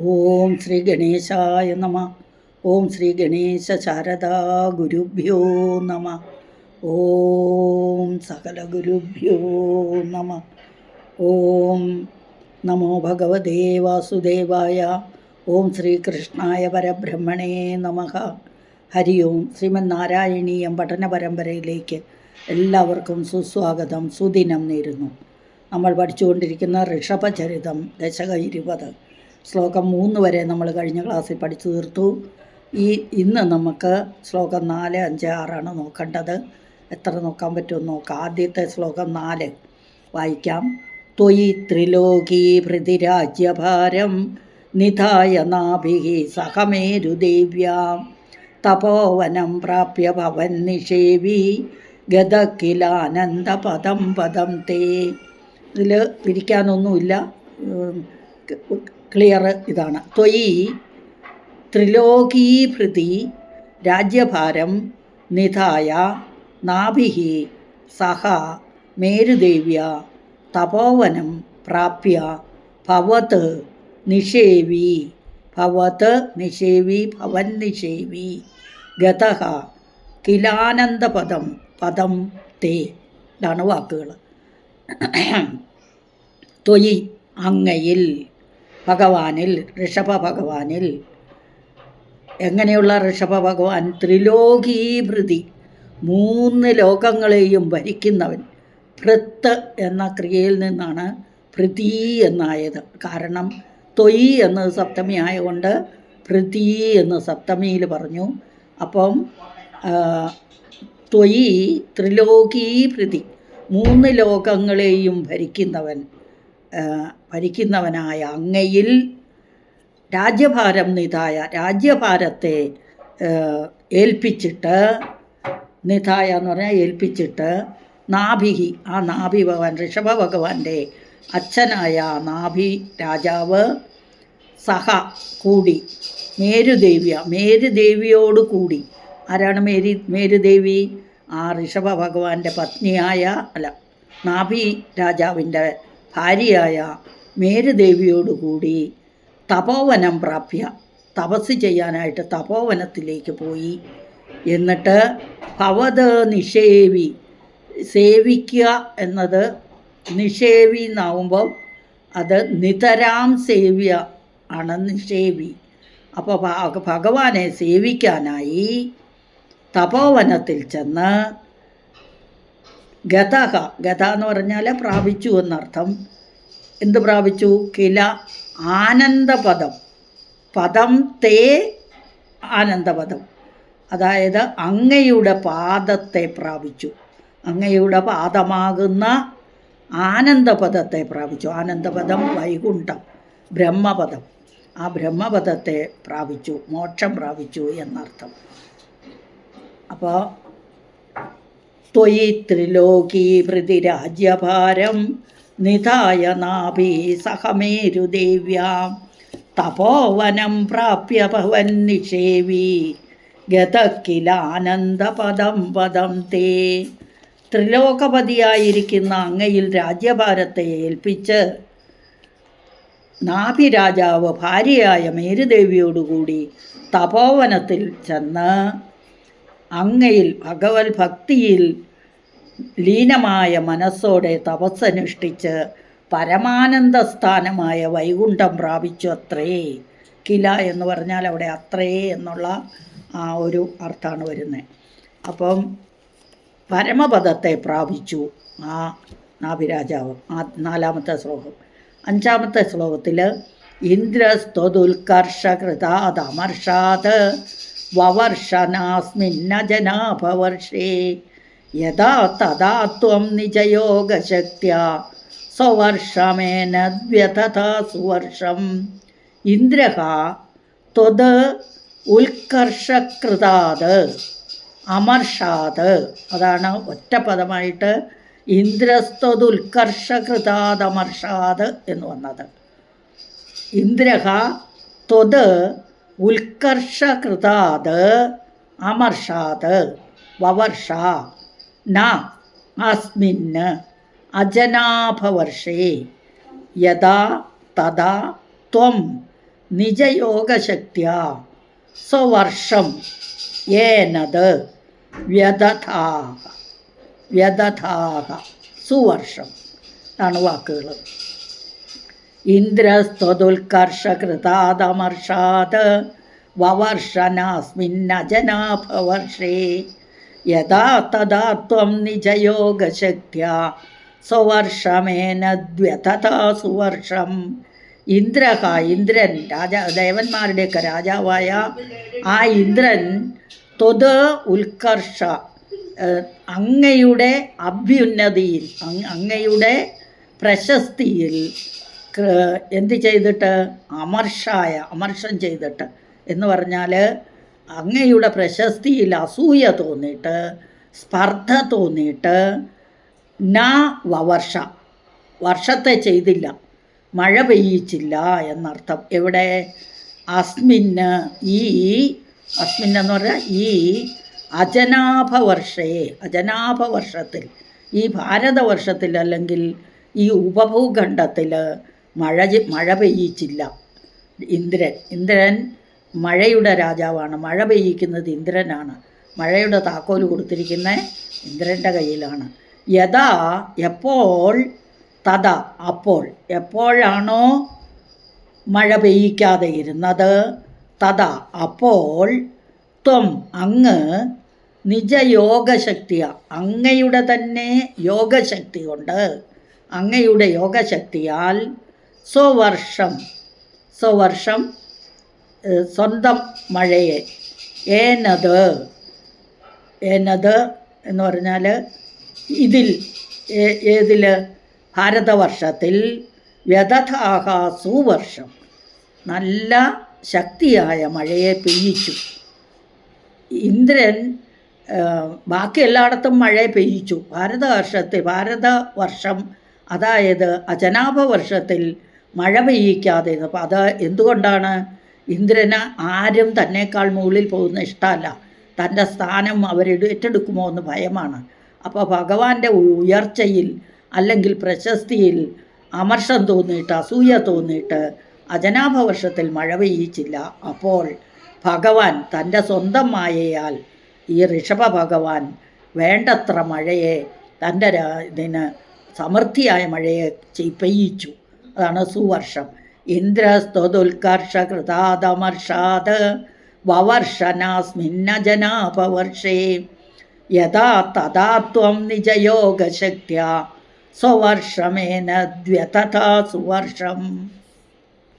ഓം ശ്രീ ഗണേശായ നമ. ഓം ശ്രീ ഗണേശ ശാരദാ ഗുരുഭ്യോ നമ. ഓം സകല ഗുരുഭ്യോ നമ. ഓം നമോ ഭഗവദേ വാസുദേവായ. ഓം ശ്രീകൃഷ്ണായ പരബ്രഹ്മണേ നമ. ഹരി ഓം. ശ്രീമന്നാരായണീയം പഠന പരമ്പരയിലേക്ക് എല്ലാവർക്കും സുസ്വാഗതം. സുദിനം നേരുന്നു. നമ്മൾ പഠിച്ചുകൊണ്ടിരിക്കുന്ന ഋഷഭചരിതം ദശക ഇരുപത് ശ്ലോകം മൂന്ന് വരെ നമ്മൾ കഴിഞ്ഞ ക്ലാസ്സിൽ പഠിച്ചു തീർത്തു. ഈ ഇന്ന് നമുക്ക് ശ്ലോകം നാല് അഞ്ച് ആറാണ് നോക്കേണ്ടത്. എത്ര നോക്കാൻ പറ്റുമെന്ന് നോക്കാം. ആദ്യത്തെ ശ്ലോകം നാല് വായിക്കാം. ത്വയി ത്രിലോകീ ഭൃതിരാജ്യഭാരം നിധായ നാഭിः സഹമേരുദേവ്യാം തപോവനം പ്രാപ്യ ഭവൻ നിഷേവി ഗതക്കിലാനന്ദ പദം പദം തേ. ഇതിൽ പിരിക്കാനൊന്നുമില്ല. ക്ലിയർ ഇതാണ്. ത്വയി ത്രിലോകീഭൃതി രാജ്യഭാരം നിധായ നാഭിഹി സഹ മേരുദേവ്യ തപോവനം പ്രാപ്യ ഭവത് നിഷേവി ഭവത് നിഷേവി ഭവൻ നിഷേവി ഗത കിലാനന്ദപദം പദം തേ ഇതാണ് വാക്കുകൾ ത്വയി അങ്ങയിൽ ഭഗവാനിൽ ഋഷഭ ഭഗവാനിൽ എങ്ങനെയുള്ള ഋഷഭ ഭഗവാൻ ത്രിലോകീഭൃതി. മൂന്ന് ലോകങ്ങളെയും ഭരിക്കുന്നവൻ ഭൃത്ത് എന്ന ക്രിയയിൽ നിന്നാണ് ഭൃതി എന്നായത്. കാരണം തൊയ് എന്നത് സപ്തമി ആയതുകൊണ്ട് ഭൃതി എന്ന് സപ്തമിയിൽ പറഞ്ഞു. അപ്പം ത്വയി ത്രിലോകീഭൃതി മൂന്ന് ലോകങ്ങളെയും ഭരിക്കുന്നവൻ ഭരിക്കുന്നവനായ അങ്ങയിൽ രാജ്യഭാരം നിതായ രാജ്യഭാരത്തെ ഏൽപ്പിച്ചിട്ട് നിതായ എന്ന് പറഞ്ഞാൽ ഏൽപ്പിച്ചിട്ട് നാഭിഹി ആ നാഭി ഭഗവാൻ ഋഷഭ ഭഗവാന്റെ അച്ഛനായ നാഭി രാജാവ് സഹ കൂടി മേരുദേവിയ മേരുദേവിയോട് കൂടി. ആരാണ് മേരി മേരുദേവി? ആ ഋഷഭ ഭഗവാന്റെ പത്നിയായ അല്ല നാഭി രാജാവിന്റെ ഭാര്യയായ മേരുദേവിയോടുകൂടി തപോവനം പ്രാപ്യ. തപസ് ചെയ്യാനായിട്ട് തപോവനത്തിലേക്ക് പോയി. എന്നിട്ട് ഭവത് നിഷേവി സേവിക്കുക എന്നത് നിഷേവി എന്നാവുമ്പം അത് നിതരാം സേവ്യ ആണ് നിഷേവി. അപ്പോൾ ഭഗവാനെ സേവിക്കാനായി തപോവനത്തിൽ ചെന്ന് ഗതഹ ഗത എന്ന് പറഞ്ഞാൽ പ്രാപിച്ചു എന്നർത്ഥം എന്ത് പ്രാപിച്ചു? കില ആനന്ദപദം. പദം തേ ആനന്ദപദം. അതായത് അങ്ങയുടെ പാദത്തെ പ്രാപിച്ചു. അങ്ങയുടെ പാദമാകുന്ന ആനന്ദപദത്തെ പ്രാപിച്ചു. ആനന്ദപദം വൈകുണ്ഠം ബ്രഹ്മപദം. ആ ബ്രഹ്മപദത്തെ പ്രാപിച്ചു. മോക്ഷം പ്രാപിച്ചു എന്നർത്ഥം. അപ്പോൾ ത്വയി ത്രിലോകീഭൃതിരാജ്യഭാരം നിധായ നാഭി സഹമേരുദേവ്യാം തപോവനം പ്രാപ്യ ഭവൻ നിഷേവി. ഗതക്കിലാനന്ദപദം പദം തേ. ത്രിലോകപതിയായിരിക്കുന്ന അങ്ങയിൽ രാജ്യഭാരത്തെ ഏൽപ്പിച്ച് നാഭി രാജാവ് ഭാര്യയായ മേരുദേവിയോടുകൂടി തപോവനത്തിൽ ചെന്ന് അങ്ങയിൽ ഭഗവത് ഭക്തിയിൽ ലീനമായ മനസ്സോടെ തപസ്സനുഷ്ഠിച്ച് പരമാനന്ദ സ്ഥാനമായ വൈകുണ്ഠം പ്രാപിച്ചു അത്രേ. കില എന്ന് പറഞ്ഞാൽ അവിടെ അത്രേ എന്നുള്ള ആ ഒരു അർത്ഥമാണ് വരുന്നത്. അപ്പം പരമപദത്തെ പ്രാപിച്ചു ആ നാഭിരാജാവ് ആ നാലാമത്തെ ശ്ലോകം. അഞ്ചാമത്തെ ശ്ലോകത്തിൽ ഇന്ദ്രസ്ത്വതുൽക്കർഷകൃതാദമർഷാത് വവർഷനാസ്മിന്ന ജനാഭവർഷേ യഥാ തഥാ ത്വം നിജയോഗശക്തിയ സ്വവർഷമേനദ്വ്യതഥാ സുവർഷം. ഇന്ദ്ര ത്വത് ഉത്കർഷകൃതാത് അമർഷാത്. അതാണ് ഒറ്റ പദമായിട്ട് ഇന്ദ്രസ്ത്വതുൽക്കർഷകൃതാദമർഷാത് എന്ന് വന്നത്. ഇന്ദ്ര ത്വത് ഉത്കർഷകൃതാത് അമർഷാത്. വവർഷ ന अस्मिन् अजनाभवर्षे यदा तदा त्वं निजयोगशक्त्या स्ववर्षं येनद् വ്യതഥാഹ വ്യതഥാഹ സുവർഷം. എന്നാണ് വാക്കുകൾ ഇന്ദ്രസ്ത്വതുൽക്കർഷകൃതാദമർഷാത് വവർഷനാസ്മിന്നജനാഭവർഷേ. യഥാ തഥാ ത്വം നിജയോഗശക്തിയ സുവർഷമേന ദ്വ്യതഥാ സുവർഷം. ഇന്ദ്രഹ ഇന്ദ്രൻ രാജാ ദേവന്മാരുടെയൊക്കെ രാജാവായ ആ ഇന്ദ്രൻ ത്വത് ഉത്കർഷ അങ്ങയുടെ അഭ്യുന്നതിയിൽ അങ് അങ്ങയുടെ പ്രശസ്തിയിൽ എന്ത് ചെയ്തിട്ട്? അമർഷായ അമർഷം ചെയ്തിട്ട് എന്ന് പറഞ്ഞാൽ അങ്ങയുടെ പ്രശസ്തിയിൽ അസൂയ തോന്നിയിട്ട് സ്പർദ്ധ തോന്നിയിട്ട് ന വവർഷ വർഷത്തെ ചെയ്തില്ല. മഴ പെയ്യിച്ചില്ല എന്നർത്ഥം. എവിടെ? അസ്മിന് ഈ അസ്മിൻ എന്ന് പറഞ്ഞാൽ ഈ അജനാഭവർഷേ അജനാഭവർഷത്തിൽ ഈ ഭാരതവർഷത്തിൽ അല്ലെങ്കിൽ ഈ ഉപഭൂഖണ്ഡത്തിൽ മഴ മഴ പെയ്യിച്ചില്ല. ഇന്ദ്രൻ ഇന്ദ്രൻ മഴയുടെ രാജാവാണ്. മഴ പെയ്യിക്കുന്നത് ഇന്ദ്രനാണ്. മഴയുടെ താക്കോൽ കൊടുത്തിരിക്കുന്ന ഇന്ദ്രന്റെ കയ്യിലാണ്. യഥാ എപ്പോൾ? തഥ അപ്പോൾ. എപ്പോഴാണോ മഴ പെയ്യിക്കാതെ ഇരുന്നത്? തഥ അപ്പോൾ. ത്വം അങ്ങ് നിജയോഗശക്തിയ. അങ്ങയുടെ തന്നെ യോഗശക്തി കൊണ്ട് അങ്ങയുടെ യോഗശക്തിയാൽ സ്വവർഷം. സ്വവർഷം സ്വന്തം മഴയെ. ഏനത്. ഏനത് എന്ന് പറഞ്ഞാൽ ഇതിൽ ഏതിൽ ഭാരതവർഷത്തിൽ വ്യതഥാഹ സുവർഷം നല്ല ശക്തിയായ മഴയെ പെയ്യിച്ചു. ഇന്ദ്രൻ ബാക്കി എല്ലായിടത്തും മഴ പെയ്യിച്ചു. ഭാരതവർഷത്തിൽ ഭാരതവർഷം അതായത് അജനാഭ വർഷത്തിൽ മഴ പെയ്യിക്കാതെ അപ്പോൾ അത് എന്തുകൊണ്ടാണ്? ഇന്ദ്രന് ആരും തന്നേക്കാൾ മുകളിൽ പോകുന്ന ഇഷ്ടമല്ല. തന്റെ സ്ഥാനം അവരെടു ഏറ്റെടുക്കുമോ എന്ന് ഭയമാണ്. അപ്പോൾ ഭഗവാന്റെ ഉയർച്ചയിൽ അല്ലെങ്കിൽ പ്രശസ്തിയിൽ അമർഷം തോന്നിയിട്ട് അസൂയ തോന്നിയിട്ട് അജനാഭവർഷത്തിൽ മഴ പെയ്യിച്ചില്ല. അപ്പോൾ ഭഗവാൻ തന്റെ സ്വന്തം മായയാൽ ഈ ഋഷഭ ഭഗവാൻ വേണ്ടത്ര മഴയെ തന്റെ ഇതിന് സമൃദ്ധിയായ മഴയെ പെയ്യിച്ചു. അതാണ് സുവർഷം. ഇന്ദ്രസ്തുൽക്കർഷ കൃതാദമർഷാത് വവർഷനാസ്മിന്നജനാപവർഷേ. യഥാ തഥാ ത്വം നിജയോഗശക്ത്യ. സ്വവർഷമേന ദ്വ്യതഥാ സുവർഷം.